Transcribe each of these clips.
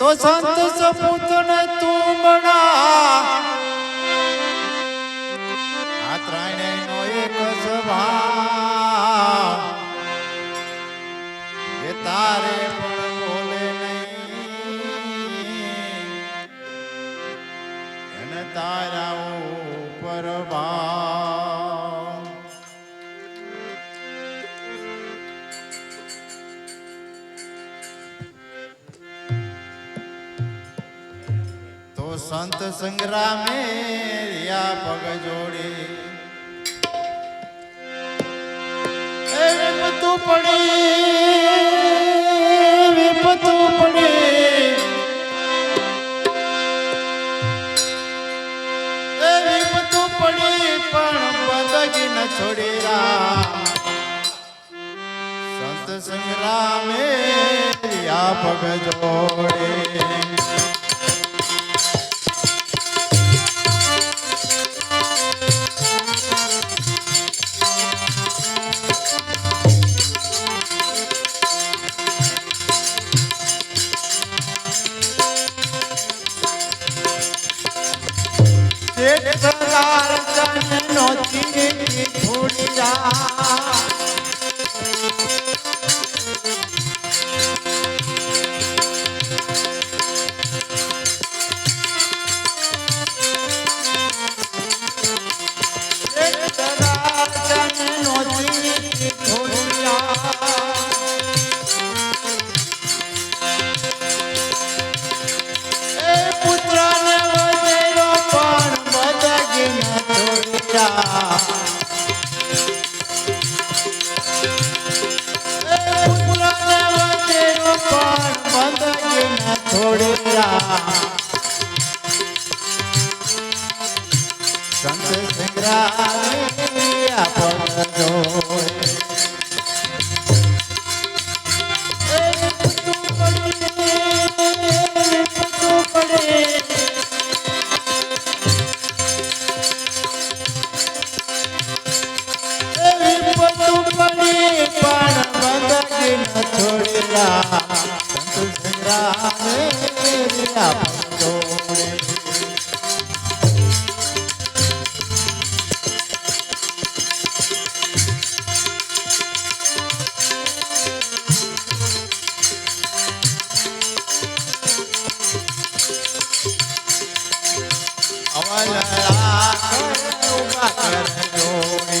તો સંત સપૂતને તું મણા. આ ત્રણેયનો એક સ્વભાવ. તારે સંત સંગ્રામે રિયા પગ જોડી. વિપતું પડે વિપતું પડે. વિપતુ પડી, પણ બદગી ન છોડી રા સંત સંગ્રામે રિયા પગ જોડે. શેઠ સરદાર નો નોતી થોડી પણ બંદગી ન છોડ્યા સંત સંગ્રામે રહ્યા જોડે અવલરા ઊભા કર જોડે.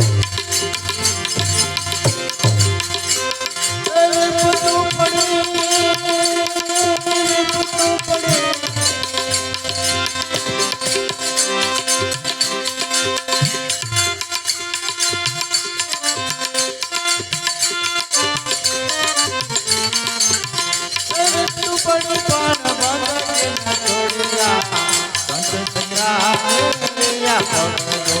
Oh,